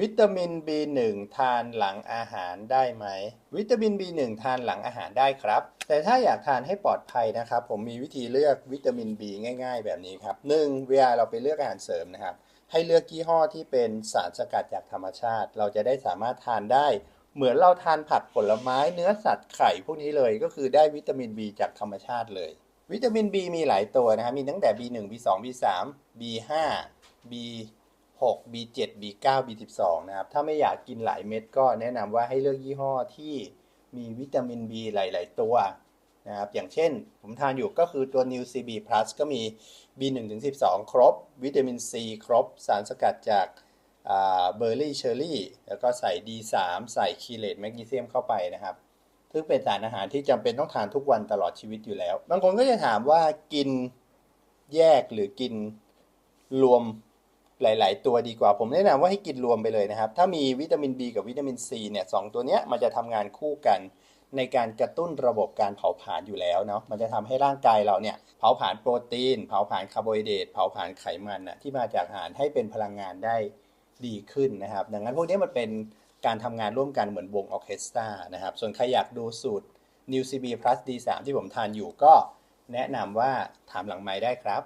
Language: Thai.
วิตามิน B1 ทานหลังอาหารได้ไหม วิตามิน B1 ทานหลังอาหารได้ครับ แต่ถ้าอยากทานให้ปลอดภัยนะครับ ผมมีวิธีเลือกวิตามิน B ง่ายๆ แบบนี้ครับหนึ่งเวลาเราไปเลือกอาหารเสริมนะครับ ให้เลือกยี่ห้อที่เป็นสารสกัดจากธรรมชาติ เราจะได้สามารถทานได้ เหมือนเราทานผักผลไม้เนื้อสัตว์ไข่พวกนี้เลยก็คือได้วิตามิน B จากธรรมชาติเลย วิตามิน B มีหลายตัวนะครับมีตั้งแต่ B1 B2 B3 B5 6 B7 B9 B12 นะครับถ้าไม่อยากกินหลายเม็ดก็แนะนำว่าให้เลือกยี่ห้อที่มีวิตามิน B หลาย ๆ ตัวนะครับอย่างเช่นผมทานอยู่ก็คือตัว New CB Plus ก็มี B1 ถึง12 ครบ วิตามิน C ครบ สารสกัดจากเบอร์รี่เชอร์รี่ แล้วก็ใส่ D3 ใส่คีเลตแมกนีเซียมเข้าไปนะครับ ซึ่งเป็นสารอาหารที่จำเป็นต้องทานทุกวันตลอดชีวิตอยู่แล้ว บางคนก็จะถามว่ากินแยกหรือกินรวม หลาย ๆ ตัวดีกว่า ผมแนะนำว่าให้กินรวมไปเลยนะครับ ถ้ามีวิตามิน B กับวิตามิน C เนี่ยสองตัวเนี้ยมันจะทำงานคู่กัน ในการกระตุ้นระบบการเผาผลาญอยู่แล้วเนาะมันจะทำให้ร่างกายเราเนี่ยเผาผลาญโปรตีน เผาผลาญคาร์โบไฮเดรตเผาผลาญไขมันนะที่มาจากอาหารให้เป็นพลังงานได้ดีขึ้นนะครับ ดังนั้นพวกนี้มันเป็นการทำงานร่วมกันเหมือนวงออเคสตรานะครับ ส่วนใครอยากดูสูตร New CB Plus D3 ที่ผมทานอยู่ก็แนะนำว่าถามหลังไม้ได้ครับ